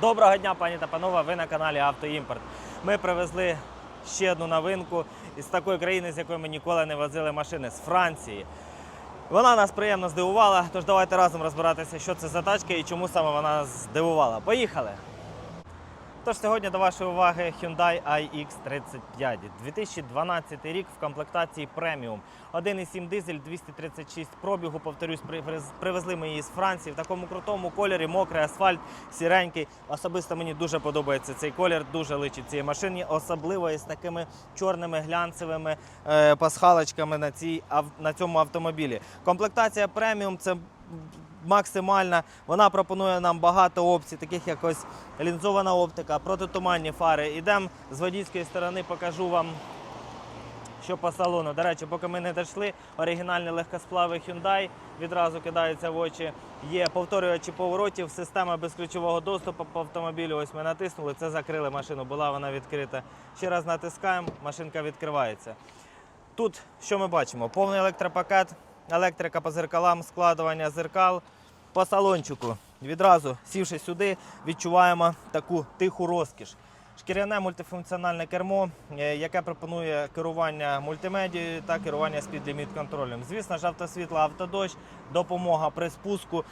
Доброго дня, пані та панове. Ви на каналі Автоімпорт. Ми привезли ще одну новинку із такої країни, з якої ми ніколи не возили машини з Франції. Вона нас приємно здивувала. Тож давайте разом розбиратися, що це за тачка і чому саме вона нас здивувала. Поїхали! Тож сьогодні до вашої уваги Hyundai iX35. 2012 рік в комплектації преміум. 1,7 дизель, 236 пробігу. Повторюсь, при- при- привезли ми її з Франції в такому крутому кольорі, мокрий асфальт, сіренький. Особисто мені дуже подобається цей колір, дуже личить цій машині, особливо із такими чорними глянцевими е, пасхалочками на, цій, на цьому автомобілі. Комплектація преміум це максимальна. Вона пропонує нам багато опцій, таких як ось лінзована оптика, протитуманні фари. Ідемо з водійської сторони, покажу вам. Що по салону. До речі, поки ми не дійшли, оригінальний легкосплавий Hyundai відразу кидається в очі. Є повторювачі поворотів, система безключового доступу по автомобілю. Ось ми натиснули, це закрили машину, була вона відкрита. Ще раз натискаємо, машинка відкривається. Тут що ми бачимо? Повний електропакет, електрика по зеркалам, складування зеркал. По салончику відразу сівши сюди, відчуваємо таку тиху розкіш. Шкіряне мультифункціональне кермо, е, яке пропонує керування мультимедією та керування спідліміт контролем. Звісно ж, автосвітло, автодощ, допомога при спуску.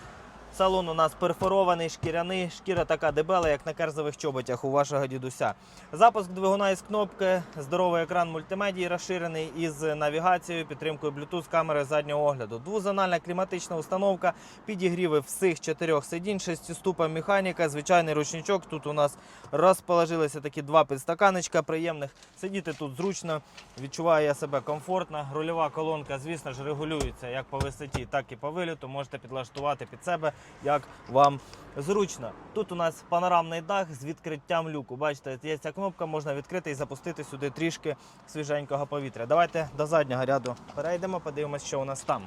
Салон у нас перфорований, шкіряний, шкіра така дебела, як на керзових чоботях у вашого дідуся. Запуск двигуна із кнопки, здоровий екран мультимедії розширений із навігацією, підтримкою Bluetooth, камери заднього огляду. Двозональна кліматична установка, підігріви всіх чотирьох сидінь, шестиступа механіка, звичайний ручничок. Тут у нас розположилися такі два підстаканечка приємних. Сидіти тут зручно, відчуваю я себе комфортно. Рульова колонка, звісно ж, регулюється як по висоті, так і по виліту. Можете підлаштувати під себе, як вам зручно. Тут у нас панорамний дах з відкриттям люку. Бачите, є ця кнопка, можна відкрити і запустити сюди трішки свіженького повітря. Давайте до заднього ряду перейдемо, подивимося, що у нас там.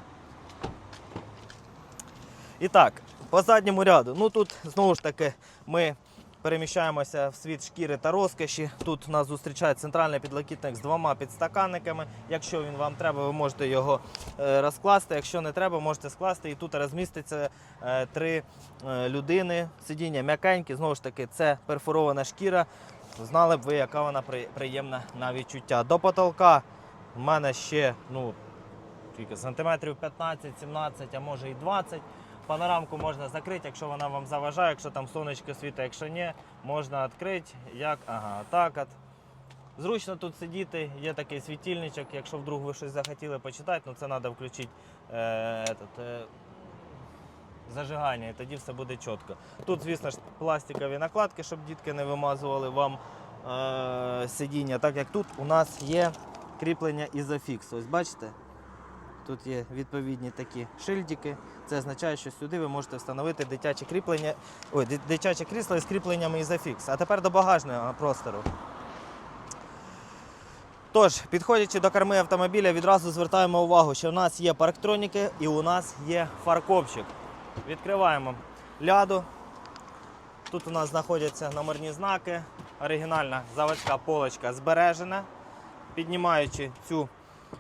І так, по задньому ряду. Ну тут знову ж таки ми переміщаємося в світ шкіри та розкоші. Тут нас зустрічає центральний підлокітник з двома підстаканниками. Якщо він вам треба, ви можете його е, розкласти. Якщо не треба, можете скласти. І тут розміститься е, три е, людини. Сидіння м'якенькі, знову ж таки, це перфорована шкіра. Знали б ви, яка вона приємна на відчуття. До потолка в мене ще ну, сантиметрів 15-17, а може і 20. Панорамку можна закрити, якщо вона вам заважає, якщо там сонечко світить, якщо ні, можна відкрити. Як? Ага, так от. Зручно тут сидіти, є такий світильничок, якщо вдруг ви щось захотіли почитати, ну це треба включити е, этот, е, зажигання, і тоді все буде чітко. Тут, звісно ж, пластикові накладки, щоб дітки не вимазували вам е, сидіння, так як тут у нас є кріплення ізофікс. Ось бачите? Тут є відповідні такі шильдики. Це означає, що сюди ви можете встановити дитяче кріплення, ой, дитяче крісло із кріпленнями ізофікс. А тепер до багажного простору. Тож, підходячи до керми автомобіля, відразу звертаємо увагу, що в нас є парктроніки і у нас є фаркопчик. Відкриваємо ляду. Тут у нас знаходяться номерні знаки, оригінальна заводська полочка збережена. Піднімаючи цю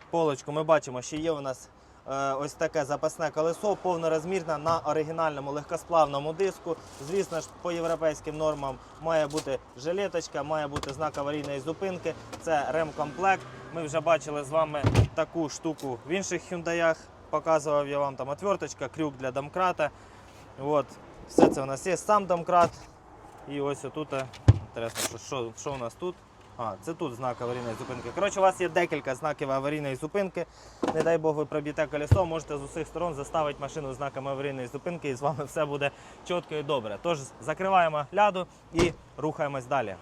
полочку, ми бачимо, що є у нас е, ось таке запасне колесо, повнорозмірне на оригінальному легкосплавному диску. Звісно ж, по європейським нормам має бути жилеточка, має бути знак аварійної зупинки. Це ремкомплект. Ми вже бачили з вами таку штуку в інших Hyundai. Показував я вам там отверточка, крюк для домкрата. От, все це у нас є, сам домкрат. І ось отут, е, що, що у нас тут? А, це тут знак аварійної зупинки. Коротше, у вас є декілька знаків аварійної зупинки. Не дай Бог, ви проб'єте колесо, можете з усіх сторон заставити машину знаками аварійної зупинки і з вами все буде чітко і добре. Тож закриваємо ляду і рухаємось далі.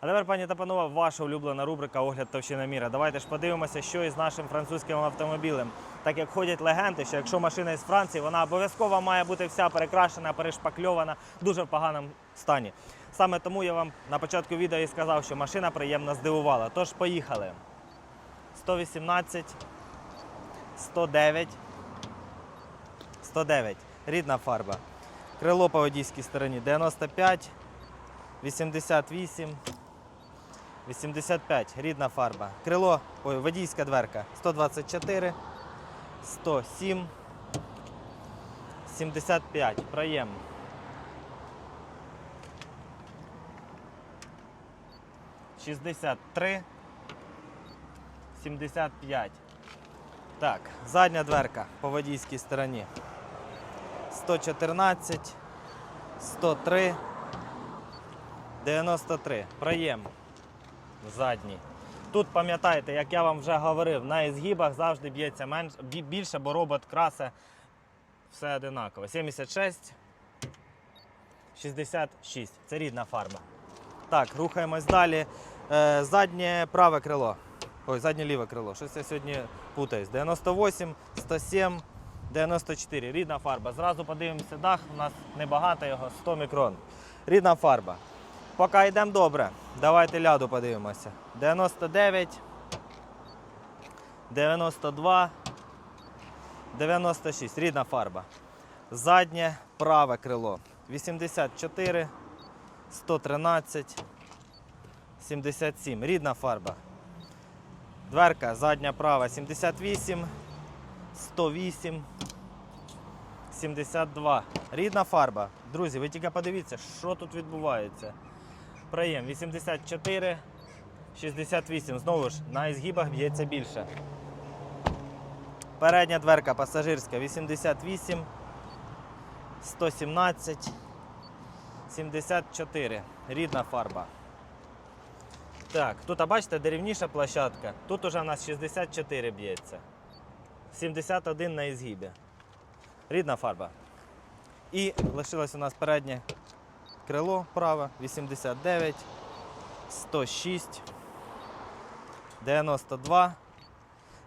А тепер, пані та панове, ваша улюблена рубрика Огляд товщина міра. Давайте ж подивимося, що із нашим французьким автомобілем. Так як ходять легенди, що якщо машина із Франції, вона обов'язково має бути вся перекрашена, перешпакльована, дуже в поганому стані. Саме тому я вам на початку відео і сказав, що машина приємно здивувала. Тож поїхали. 118, 109, 109. Рідна фарба. Крило по водійській стороні 95, 88, 85. Рідна фарба. Крило, ой, водійська дверка 124, 107, 75. Проєм. 63, 75. Так, задня дверка по водійській стороні. 114, 103, 93. Проєм задній. Тут пам'ятаєте, як я вам вже говорив, на ізгибах завжди б'ється менш, більше, бо робот красе все одинаково. 76, 66. Це рідна фарба. Так, рухаємось далі. Е, заднє праве крило. Ой, заднє ліве крило. Щось я сьогодні путаюсь. 98, 107, 94. Рідна фарба. Зразу подивимося дах. У нас небагато його, 100 мікрон. Рідна фарба. Поки йдемо добре. Давайте ляду подивимося. 99, 92, 96. Рідна фарба. Заднє праве крило. 84, 113, 77. Рідна фарба. Дверка задня права 78, 108, 72. Рідна фарба. Друзі, ви тільки подивіться, що тут відбувається. Проєм 84, 68. Знову ж, на ізгибах б'ється більше. Передня дверка пасажирська 88, 117, 74. Рідна фарба. Так, тут, а бачите, деревніша площадка. Тут уже у нас 64 б'ється. 71 на ізгібі. Рідна фарба. І лишилось у нас переднє крило праве 89, 106, 92,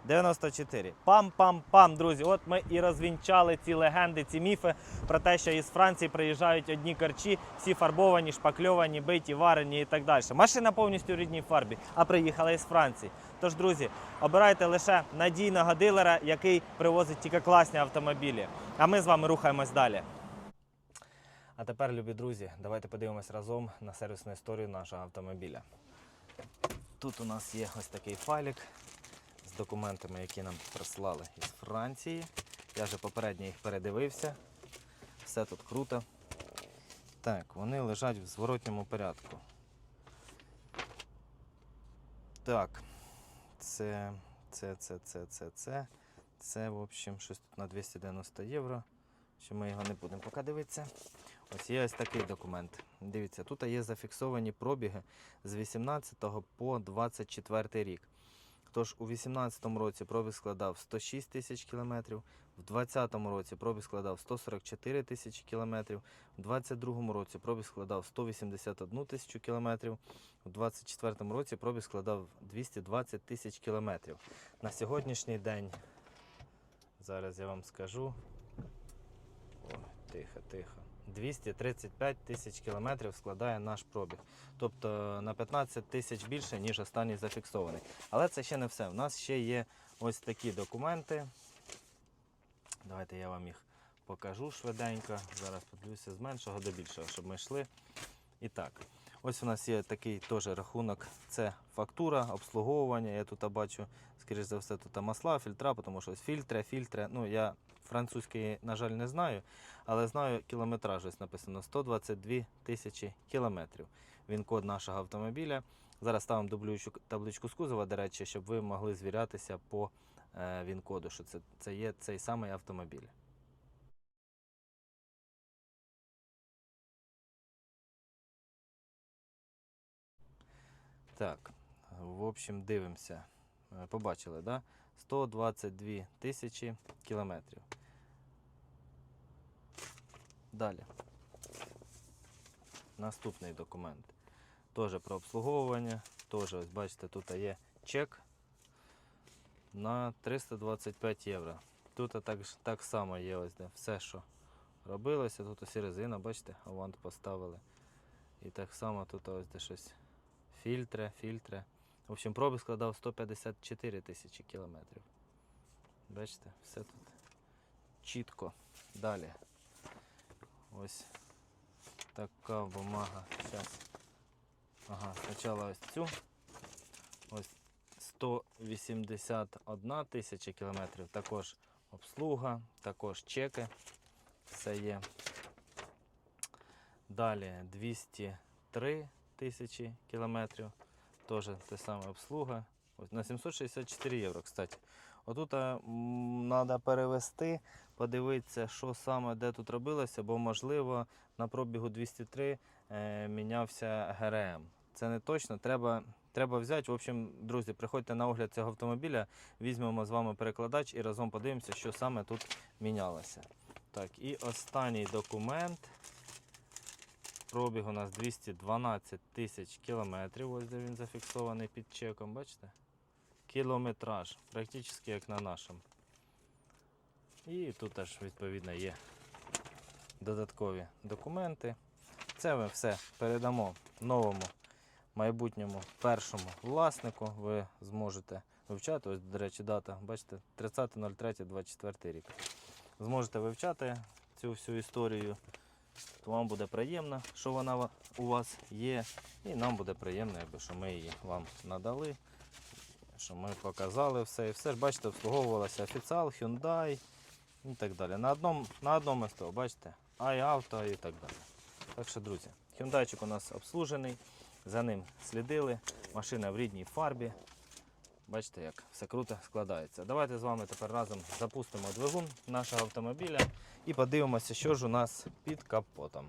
94. Пам-пам-пам, друзі. От ми і розвінчали ці легенди, ці міфи про те, що із Франції приїжджають одні корчі, всі фарбовані, шпакльовані, биті, варені і так далі. Машина повністю в рідній фарбі, а приїхала із Франції. Тож, друзі, обирайте лише надійного дилера, який привозить тільки класні автомобілі. А ми з вами рухаємось далі. А тепер, любі друзі, давайте подивимось разом на сервісну історію нашого автомобіля. Тут у нас є ось такий файлик документами, які нам прислали із Франції. Я вже попередньо їх передивився. Все тут круто. Так, вони лежать в зворотньому порядку. Так, це, це, це, це, це, це. Це, в общем, щось тут на 290 євро. Що ми його не будемо поки дивитися. Ось є ось такий документ. Дивіться, тут є зафіксовані пробіги з 18 по 24 рік. Тож у 2018 році пробіг складав 106 тисяч кілометрів, в 2020 році пробіг складав 144 тисячі кілометрів, у 2022 році пробіг складав 181 тисячу кілометрів, у 2024 році пробіг складав 220 тисяч кілометрів. На сьогоднішній день, зараз я вам скажу. Ой, тихо, тихо. 235 тисяч кілометрів складає наш пробіг. Тобто на 15 тисяч більше, ніж останній зафіксований. Але це ще не все. У нас ще є ось такі документи. Давайте я вам їх покажу швиденько. Зараз подивлюся з меншого до більшого, щоб ми йшли. І так, ось у нас є такий теж рахунок. Це фактура, обслуговування. Я тут бачу, скоріш за все, тут масла, фільтра, тому що ось фільтри, фільтри. Ну, я французький, на жаль, не знаю, але знаю кілометраж. Ось написано 122 тисячі кілометрів. Він код нашого автомобіля. Зараз ставимо дублюючу табличку з кузова, до речі, щоб ви могли звірятися по е, він-коду, що це, це є цей самий автомобіль. Так, в общем, дивимося. Е, Побачили, да? 122 тисячі кілометрів. Далі. Наступний документ. Теж про обслуговування. Теж, ось бачите, тут є чек на 325 євро. Тут так, так само є ось де все, що робилося. Тут ось резина, бачите, авант поставили. І так само тут ось де щось фільтри, фільтри. В общем, пробіг складав 154 тисячі кілометрів. Бачите, все тут чітко. Далі. Ось така бумага. Зараз. Ага, спочатку ось цю. Ось 181 тисяча кілометрів. Також обслуга, також чеки. Все є. Далі 203 тисячі кілометрів. теж те саме обслуга. Ось на 764 євро, кстати. Отут треба перевести, подивитися, що саме де тут робилося, бо можливо на пробігу 203 е, мінявся ГРМ. Це не точно, треба, треба взяти. В общем, друзі, приходьте на огляд цього автомобіля, візьмемо з вами перекладач і разом подивимося, що саме тут мінялося. Так, і останній документ. Пробіг у нас 212 тисяч кілометрів. Ось де він зафіксований під чеком, бачите? Кілометраж, практично як на нашому. І тут теж відповідно є додаткові документи. Це ми все передамо новому майбутньому першому власнику. Ви зможете вивчати. Ось, до речі, дата, бачите, 30.03.24 рік. Зможете вивчати цю всю історію. То вам буде приємно, що вона у вас є. І нам буде приємно, якби, що ми її вам надали, що ми показали все. І все ж бачите, обслуговувалося офіціал, Hyundai і так далі. На одному, на одному СТО, бачите, iAuto і так далі. Так що, друзі, Hyundai у нас обслужений, за ним слідили, машина в рідній фарбі. Бачите, як все круто складається. Давайте з вами тепер разом запустимо двигун нашого автомобіля і подивимося, що ж у нас під капотом.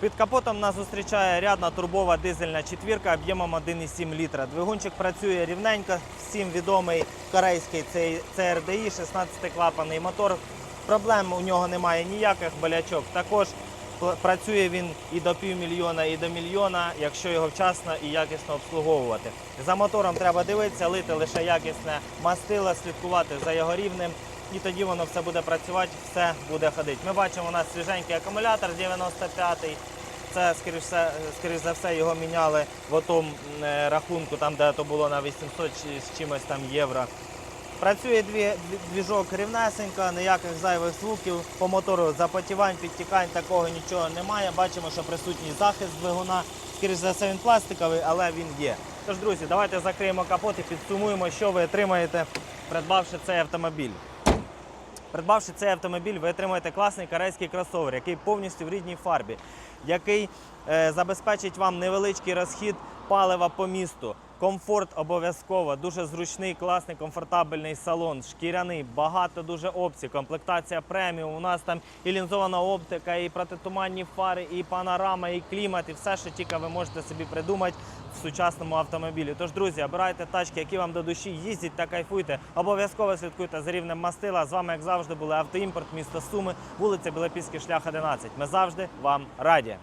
Під капотом нас зустрічає рядна турбова дизельна четвірка об'ємом 1,7 літра. Двигунчик працює рівненько, всім відомий корейський CRDI, 16-клапаний мотор. Проблем у нього немає ніяких болячок. Також працює він і до півмільйона, і до мільйона, якщо його вчасно і якісно обслуговувати. За мотором треба дивитися, лити лише якісне мастило, слідкувати за його рівнем. І тоді воно все буде працювати, все буде ходити. Ми бачимо, у нас свіженький акумулятор 95-й. Це, скоріш, скоріш за все, його міняли в тому е, рахунку, там, де то було на 800 з чимось там євро. Працює дві, дві- двіжок рівнесенько, ніяких зайвих звуків. По мотору запотівань, підтікань такого нічого немає. Бачимо, що присутній захист двигуна. Скоріш за все, він пластиковий, але він є. Тож, друзі, давайте закриємо капот і підсумуємо, що ви отримаєте, придбавши цей автомобіль. Придбавши цей автомобіль, ви отримаєте класний корейський кросовер, який повністю в рідній фарбі, який е, забезпечить вам невеличкий розхід палива по місту. Комфорт обов'язково, дуже зручний, класний, комфортабельний салон, шкіряний, багато дуже опцій, комплектація преміум. У нас там і лінзована оптика, і протитуманні фари, і панорама, і клімат, і все, що тільки ви можете собі придумати в сучасному автомобілі. Тож, друзі, обирайте тачки, які вам до душі, їздіть та кайфуйте. Обов'язково слідкуйте за рівнем мастила. З вами, як завжди, були автоімпорт, місто Суми, вулиця Білопільський шлях 11. Ми завжди вам раді.